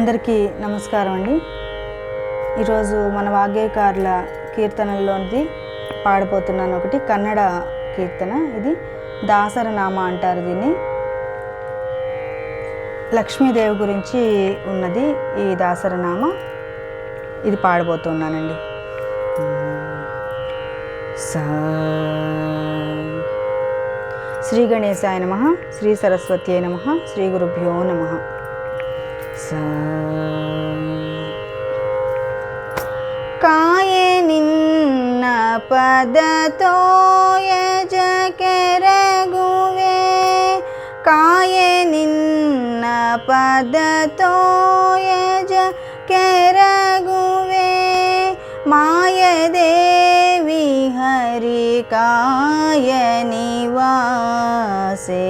అందరికీ నమస్కారం అండి. ఈరోజు మన వాగ్గేయకారుల కీర్తనల్లోనిది పాడబోతున్నాను ఒకటి కన్నడ కీర్తన. ఇది దాసరనామ అంటారు దీన్ని. లక్ష్మీదేవి గురించి ఉన్నది ఈ దాసరనామ. ఇది పాడబోతున్నానండి. సా శ్రీ గణేశాయ నమ శ్రీ సరస్వతి నమ శ్రీ గురుభ్యో నమ. ಕಾಯೆ ನಿನ್ನ ಪದತೋಯ ಜಕೆರಗುವೆ ಕಾಯೆ ನಿನ್ನ ಪದತೋಯ ಜಕೆರಗುವೆ ಮಾಯದೇವಿ ಹರಿ ಕಾಯ ನಿವಾಸೆ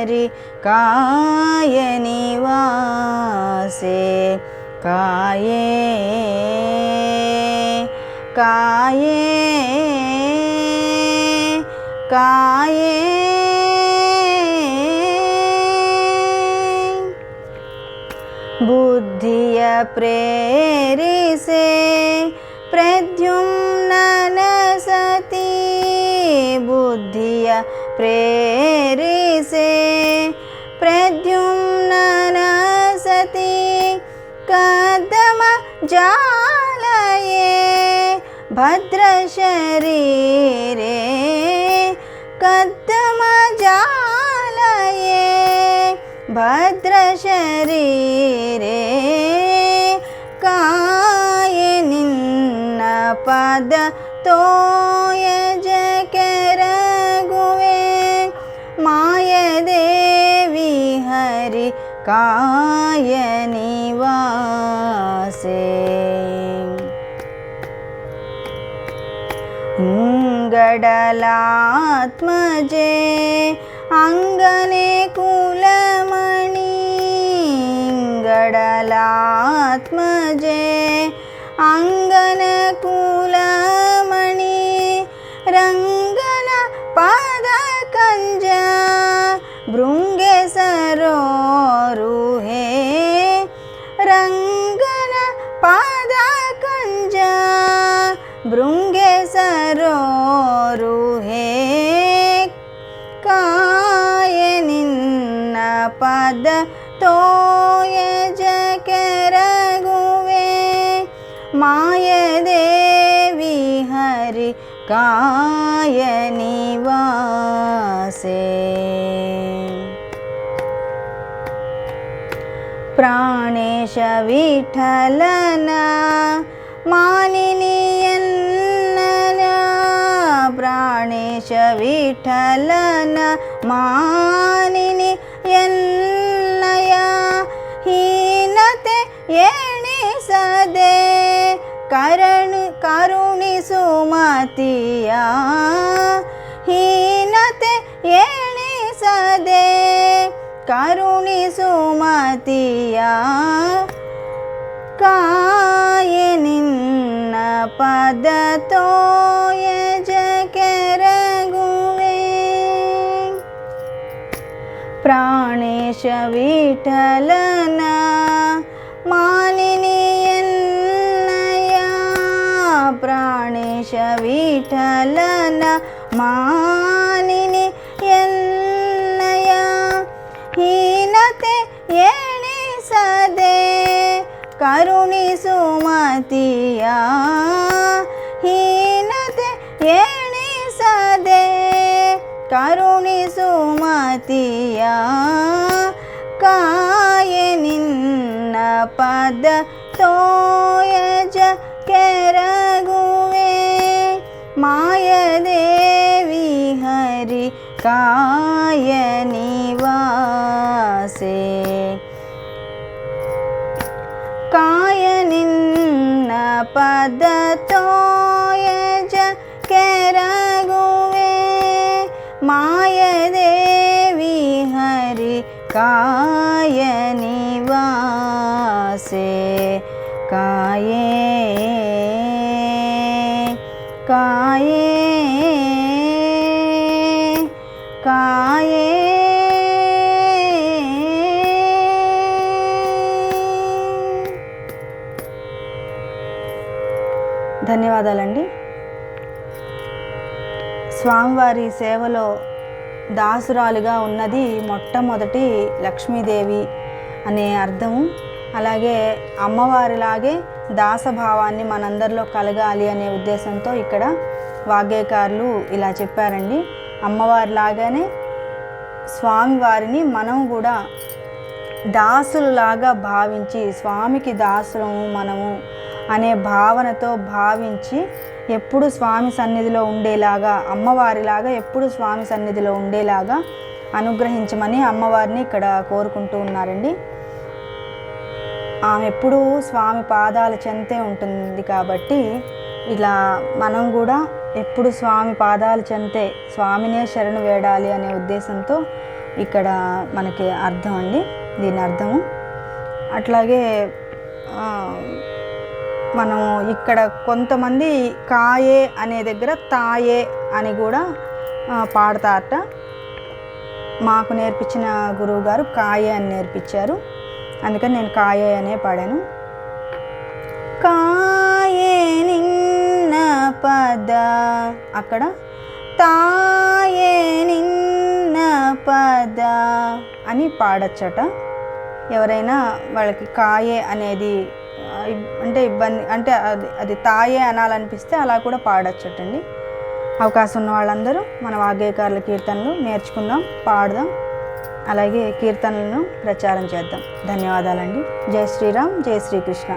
హరి కాయ నివాసే కాయే కాయే కాయే बुद्धिय प्रेरिसे प्रद्युम्नन सति बुद्धिय प्रेरिसे भद्रशरी रे कद्मजले भद्रशरी रे कायनि न पदकरगुवे मायदे हरिकायनिवासे डलात्मजे अङ्गने कुलमणि गडलात्मजे अङ्गण कूलमणि रङ्गन पादकञ्जा भृङ्गेसरोहे रङ्गन पदा भृङ्गे सरो ोय जकर गुवे मायदेहरिकायनि वा प्रणेश विठ्ठलन मानि प्राणेशविठ्ठलन मानि ಎಣಿಸದೆ ಕರಣು, ಕರುಣಿಸು ಮತಿಯ ಹೀನತೆ ಎಣಿಸದೆ ಕರುಣಿಸು ಮತಿಯ ಕಾಯ ನಿನ್ನ ಪದ ತೋಯ ಕೆರಗುವೆ ಪ್ರಾಣೇಶ ವಿಠಲನ ಮಾನಿನಿಯನ್ನಯ ಪ್ರಾಣೇಶ ವಿಠಲನ ಮಾನಿನಿ ಎನ್ನಯ ಹೀನತೆ ಎಣಿಸದೆ ಕರುಣಿಸು ಮತಿಯ ಹೀನತೆ ಎಣಿಸದೆ ಕರುಣಿಸು ಮತಿಯ ಕಾಯ ನಿನ್ನ पदोयज केर गु मायदे हरि काय निवासे काय निन्न पद तोयज केरगु मायदे हरि काय से काये काये काये। ధన్యవాదాలండి. స్వామివారి సేవలో దాసురాలుగా ఉన్నది మొట్టమొదటి లక్ష్మీదేవి అనే అర్థము. అలాగే అమ్మవారిలాగే దాసభావాన్ని మనందరిలో కలగాలి అనే ఉద్దేశంతో ఇక్కడ వాగ్గేయకారులు ఇలా చెప్పారండి. అమ్మవారిలాగానే స్వామివారిని మనం కూడా దాసులలాగా భావించి స్వామికి దాసులము మనము అనే భావనతో భావించి ఎప్పుడు స్వామి సన్నిధిలో ఉండేలాగా అమ్మవారిలాగా ఎప్పుడు స్వామి సన్నిధిలో ఉండేలాగా అనుగ్రహించమని అమ్మవారిని ఇక్కడ కోరుకుంటూ ఉన్నారండి. ఆమె ఎప్పుడూ స్వామి పాదాల చెంతే ఉంటుంది కాబట్టి ఇలా మనం కూడా ఎప్పుడు స్వామి పాదాల చెంతే స్వామినే శరణు వేడాలి అనే ఉద్దేశంతో ఇక్కడ మనకి అర్థం అండి. దీని అర్థము అట్లాగే మనం ఇక్కడ కొంతమంది కాయే అనే దగ్గర తాయే అని కూడా పాడతారట. మాకు నేర్పించిన గురువు గారు కాయే అని నేర్పించారు. అందుకని నేను కాయే అనే పాడాను. కాయే నిన్న పద. అక్కడ తాయే నిన్న పద అని పాడచ్చట. ఎవరైనా వాళ్ళకి కాయే అనేది అంటే ఇబ్బంది అంటే అది అది తాయే అనాలనిపిస్తే అలా కూడా పాడచ్చటండి. అవకాశం ఉన్న వాళ్ళందరూ మన వాగ్గేయకారుల కీర్తనలు నేర్చుకుందాం పాడదాం. అలాగే కీర్తనలను ప్రచారం చేద్దాం. ధన్యవాదాలండి. జై శ్రీరామ్ జై శ్రీకృష్ణ.